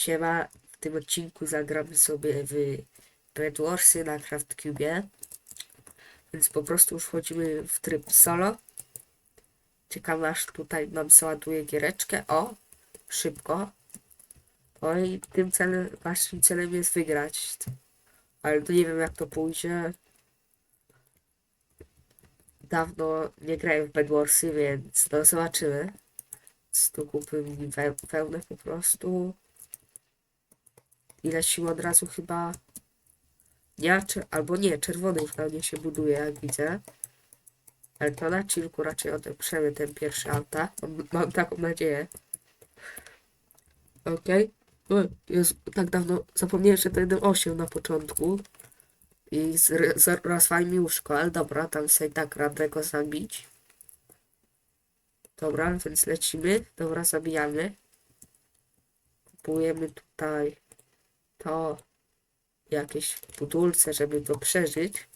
Siema, w tym odcinku zagramy sobie w Bed Warsy na CraftCube. Więc po prostu już wchodzimy w tryb solo. Czekamy aż tutaj nam załaduje giereczkę. O, szybko. No i tym celem, naszym celem jest wygrać. Ale to nie wiem jak to pójdzie. Dawno nie grałem w Bed Warsy, więc no zobaczymy. Więc tu kupimy we, wełnę po prostu. I lecimy od razu chyba. Ja, czy, albo nie, czerwony już pewnie się buduje, jak widzę. Ale to na chillku raczej odeprzemy ten pierwszy auta. Mam, taką nadzieję. Okej. Okay. Jest tak dawno zapomniałem, że to 1.8 na początku. I rozwaj mi łóżko, ale dobra, tam sobie tak radę go zabić. Dobra, więc lecimy. Dobra, zabijamy. Kupujemy tutaj to jakieś budulce, żeby to przeżyć.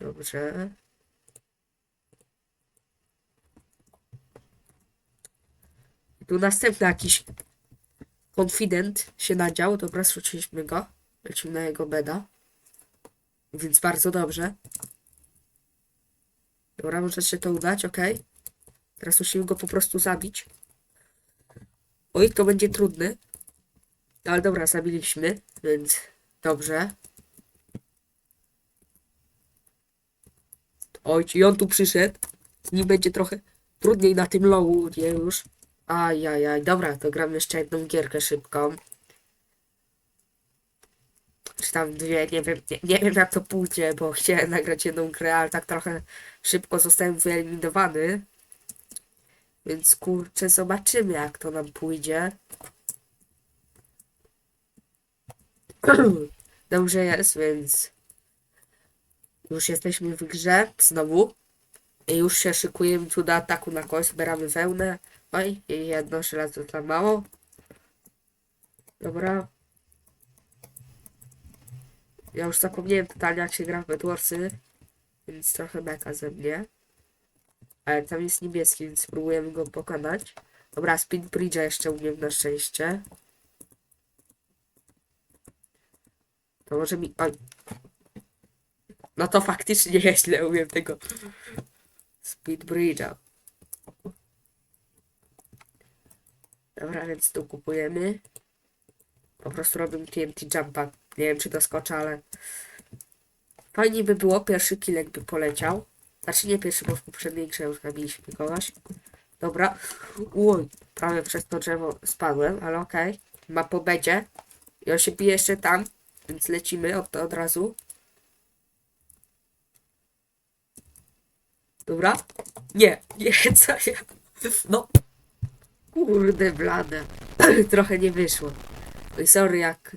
Dobrze. Tu następny jakiś konfident się nadział. Dobra, słyszeliśmy go. Lecimy na jego beda. Więc bardzo dobrze. Dobra, może się to udać, ok. Teraz musimy go po prostu zabić. Oj, to będzie trudny. Ale dobra, zabiliśmy, więc dobrze. Oj, i on tu przyszedł. Z nim będzie trochę trudniej na tym lowu, nie już. Ajajaj, dobra, to gram jeszcze jedną gierkę szybką. Czy tam dwie, nie wiem, nie, nie wiem jak to pójdzie, bo chciałem nagrać jedną grę, ale tak trochę szybko zostałem wyeliminowany. Więc kurczę, zobaczymy jak to nam pójdzie. Dobrze jest, więc już jesteśmy w grze znowu. I już się szykujemy tu do ataku na kogoś, zbieramy wełnę. Oj, i jedno żelazo za mało. Dobra. Ja już zapomniałem totalnie jak się gra w Bedwarsy, więc trochę beka ze mnie. Ale tam jest niebieski, więc spróbujemy go pokonać. Dobra, Speed Bridge'a jeszcze umiem na szczęście. To może mi... Oj. No to faktycznie nieźle umiem tego. Speed Bridge'a. Dobra, więc tu kupujemy. Po prostu robimy TNT Jumpa. Nie wiem, czy to skoczy, ale... Fajnie by było, pierwszy kilek by poleciał. Znaczy nie pierwszy, bo w poprzedniej grze już zabiliśmy kogoś. Dobra. Oj, prawie przez to drzewo spadłem, ale okej. Ma po bedzie. I on się bije jeszcze tam, więc lecimy od, od razu. Dobra. Nie, nie, co ja... No. Kurde blade. Trochę nie wyszło. Oj, sorry, jak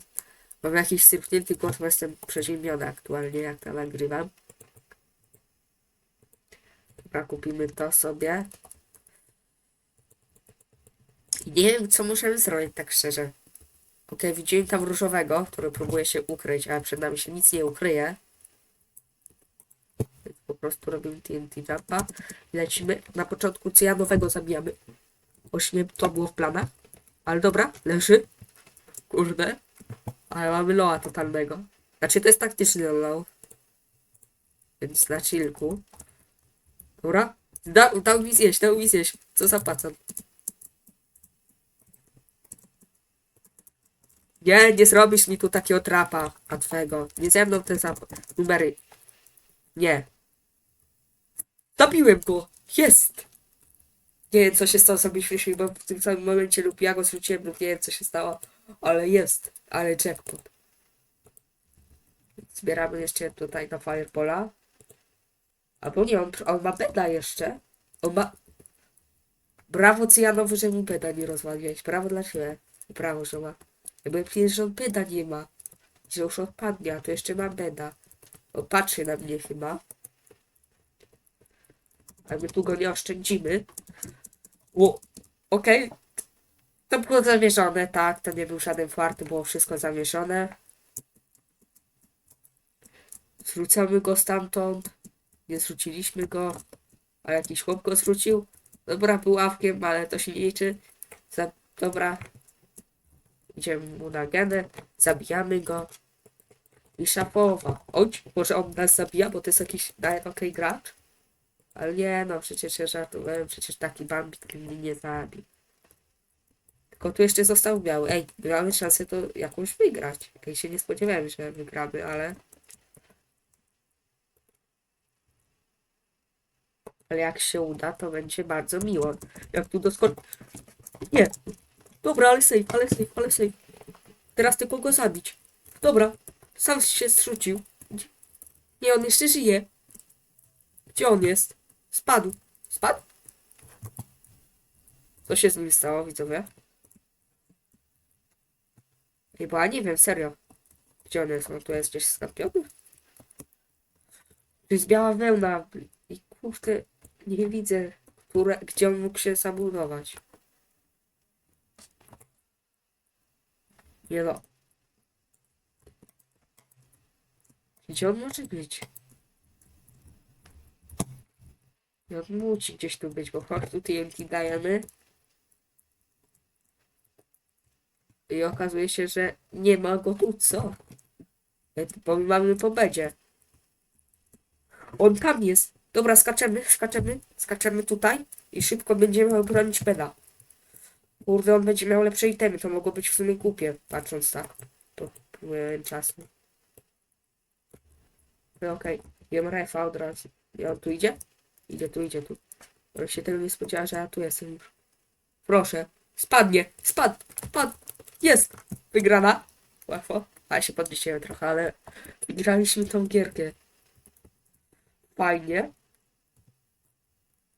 mam jakiś sypnięty głos, bo jestem przeziębiony aktualnie, jak to nagrywam. Kupimy to sobie. I nie wiem, co możemy zrobić, tak szczerze. Okej, widziałem tam różowego, który próbuje się ukryć, ale przed nami się nic nie ukryje. Więc po prostu robimy TNT jumpa. Lecimy. Na początku cyjanowego zabijamy. Właśnie to było w planach. Ale dobra, leży. Kurde. Ale mamy loa totalnego. Znaczy to jest taktyczny low. Więc na chillku. Dobra. Da, dał mi zjeść, dał mi zjeść. Co za pacan. Nie, nie zrobisz mi tu takiego trapa łatwego. Nie ze mną te zap- numery. Nie. Zabiłem go. Jest. Nie wiem, co się stało sobie śmiesznie, bo w tym samym momencie lub ja go zwróciłem, lub nie wiem, co się stało. Ale jest. Ale jackpot. Zbieramy jeszcze tutaj na Firebola. Albo nie, on, on ma beda jeszcze. On ma... Brawo Cyjanowy, że mi beda nie rozwaliłeś. Brawo dla ciebie. Brawo, że ma. Ja byłem że on beda nie ma. Że już odpadnie, a to jeszcze ma beda. O, patrzy na mnie chyba. A my tu go nie oszczędzimy. Ło, okej. To było zawieszone, tak. To nie był żaden fart, było wszystko zawieszone. Zrzucamy go stamtąd. Nie zrzuciliśmy go. A jakiś chłop go zrzucił. Dobra, był ławkiem, ale to się nie liczy. Za... Dobra. Idziemy mu na genę, zabijamy go. I szafowa. Oj, może on nas zabija, bo to jest jakiś okej gracz? Ale nie, no przecież ja żartowałem, przecież taki bambik mnie nie zabi. Tylko tu jeszcze został biały. Ej, my mamy szansę to jakąś wygrać. Ja się nie spodziewałem, że wygramy, ale... Ale jak się uda, to będzie bardzo miło. Jak tu doskocz... Nie. Dobra, ale safe, ale safe, ale safe. Teraz tylko go zabić. Dobra. Sam się zrzucił. Nie, on jeszcze żyje. Gdzie on jest? Spadł. Spadł? Co się z nim stało, widzowie? Ja nie wiem, serio. Gdzie on jest? On tu jest gdzieś skapiony? Tu jest biała wełna. I kurde, nie widzę, które, gdzie on mógł się zabudować. Nie no. Gdzie on może być? On musi gdzieś tu być, bo chodź tu TNT dajemy. I okazuje się, że nie ma go tu, co? E, Bo my mamy po bedzie. On tam jest. Dobra, skaczemy, skaczemy, skaczemy tutaj i szybko będziemy bronić beda. Kurde, on będzie miał lepsze itemy, to mogło być w sumie głupie, patrząc tak po upływie czasu. No okej, jem refa od razu. I on tu idzie? Idzie tu, idzie tu. On się tego nie spodziewa, że ja tu jestem już. Proszę, spadnie, spadł, spadł, jest! Wygrana. Łatwo. A się podniesiemy trochę, ale wygraliśmy tą gierkę. Fajnie.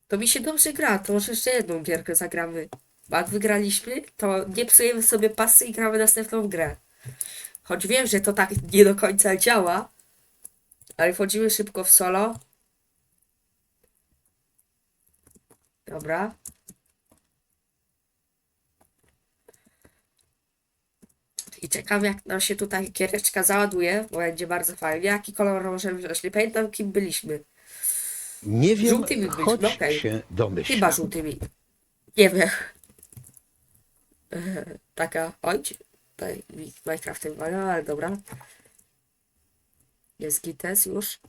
To mi się dobrze gra, to może jeszcze jedną gierkę zagramy. Bo jak wygraliśmy, to nie psujemy sobie pasy i gramy następną grę. Choć wiem, że to tak nie do końca działa, ale wchodzimy szybko w solo. Dobra. I czekam jak nam się tutaj giereczka załaduje, bo będzie bardzo fajnie. Jaki kolor możemy wziąć? Nie pamiętam kim byliśmy. Nie wiem, Żółtymi byliśmy, choć okej. się domyślam. Chyba żółtymi. Nie wiem. Taka, oj, tutaj mi Minecraftem wala, ale dobra. Jest gites już.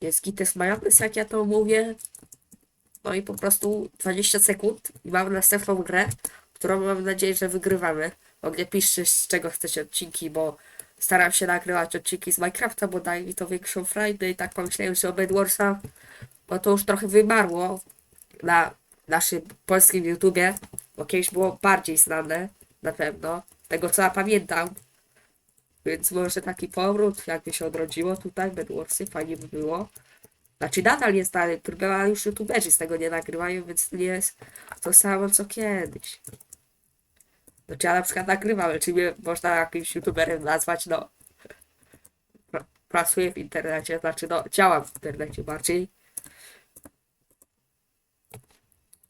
Jest gites majonez, jak ja to mówię. No i po prostu 20 sekund i mamy następną grę, którą mam nadzieję, że wygrywamy. Ogólnie piszcie z czego chcecie odcinki, bo staram się nagrywać odcinki z Minecrafta, bo daje mi to większą frajdę i tak pomyślałem, że o Bedwarsa, bo to już trochę wymarło na naszym polskim YouTubie, bo kiedyś było bardziej znane, na pewno, tego co ja pamiętam. Więc może taki powrót, jakby się odrodziło tutaj, Bedwarsy, fajnie by było. Znaczy nadal jest dalej, próbowała już youtuberzy z tego nie nagrywają, więc nie jest to samo co kiedyś. Znaczy ja na przykład nagrywam, czy mnie można jakimś youtuberem nazwać, no. Pra- Pracuję w internecie, znaczy no działam w internecie bardziej.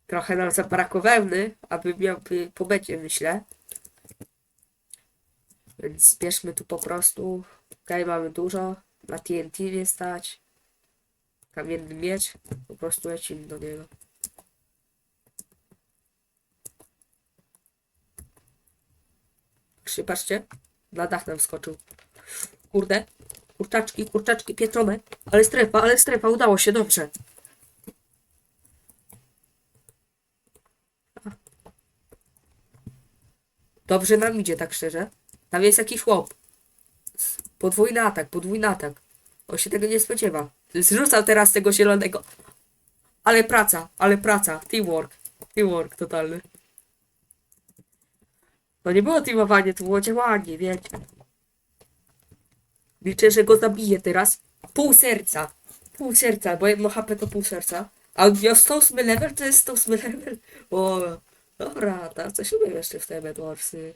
Trochę nam zabrakło wełny, aby miałby po becie, myślę. Więc bierzmy tu po prostu. Tutaj mamy dużo. Na TNT nie stać. Kamienny miecz. Po prostu lecimy do niego. Patrzcie. Na dach nam skoczył. Kurde. Kurczaczki, kurczaczki pieczone. Ale strefa, ale strefa. Udało się, dobrze. Dobrze nam idzie, tak szczerze. Tam jest jakiś chłop. Podwójny atak, podwójny atak. On się tego nie spodziewa. Zrzucał teraz tego zielonego. Ale praca, ale praca. Teamwork. Teamwork totalny. To nie było teamowanie, to było działanie, wiecie. Liczę, że go zabiję teraz. Pół serca. Pół serca, bo jedno HP to pół serca. A on miał 108 level, to jest 108 level. O, dobra, tam coś umiem jeszcze w te Bedwarsy.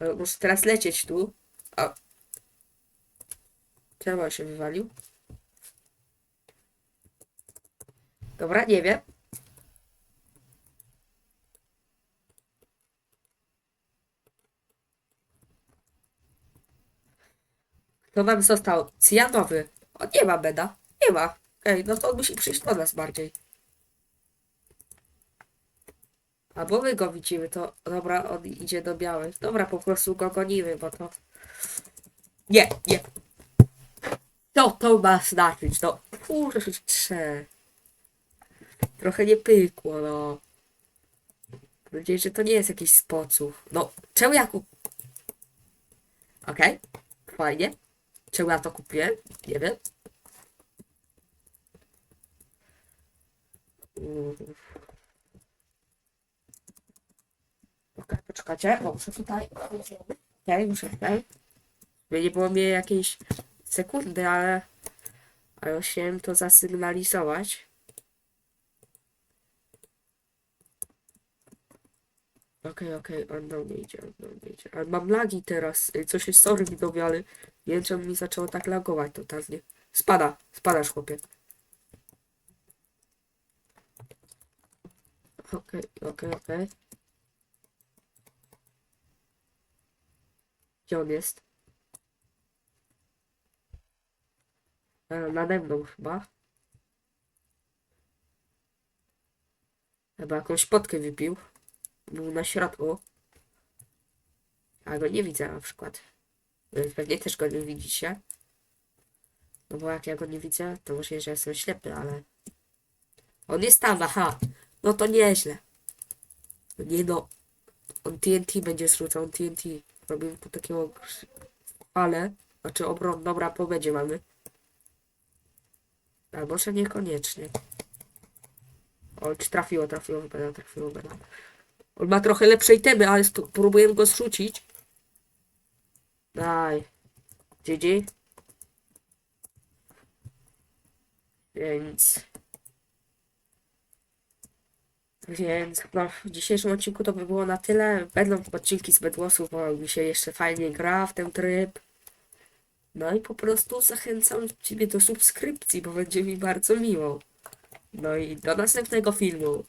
Ale muszę teraz lecieć tu. A. On się wywalił? Dobra, nie wiem. Kto nam został? Cyjanowy. On nie ma beda. Nie ma. Ej, no to on musi przyjść do nas bardziej. Albo my go widzimy, to dobra, on idzie do białych. Dobra, po prostu go gonimy, bo to... Nie, nie. Co to ma znaczyć? No, kurczę. Trochę nie pykło, no. Mam że to nie jest jakiś spoców. No, czemu ja kup... Okej, fajnie. Czemu ja to kupiłem? Nie wiem. Okej, poczekajcie, bo muszę tutaj. Okej, muszę tutaj. Nie było mnie jakiejś sekundy, ale. Ale chciałem to zasygnalizować. Okej, okej, on do mnie idzie, on do mnie idzie. Ale mam lagi teraz. Ej, Coś jest sorry widzowie, ale nie wiem czemu mi zaczęło tak lagować totalnie. Spada, spadasz chłopie. Okej, okej, okej. Gdzie on jest? E, nade mną chyba. Chyba jakąś potkę wypił. Był na środku. A go nie widzę na przykład. Więc pewnie też go nie widzicie. No bo jak ja go nie widzę, to może, że jestem ślepy, ale... On jest tam, aha. No to nieźle. No Nie no. On TNT będzie zrzucał, on TNT. Robimy tu takiego... Ale... Znaczy obron, dobra, po będzie mamy. A może niekoniecznie. O, czy trafiło, trafiło, beda, trafiło, beda. On ma trochę lepsze itemy, ale próbuję go zrzucić. Daj. GG. Więc... Więc no, w dzisiejszym odcinku to by było na tyle. Będą odcinki z Bedłosów, bo mi się jeszcze fajnie gra w ten tryb. No i po prostu zachęcam Ciebie do subskrypcji, bo będzie mi bardzo miło. No i do następnego filmu.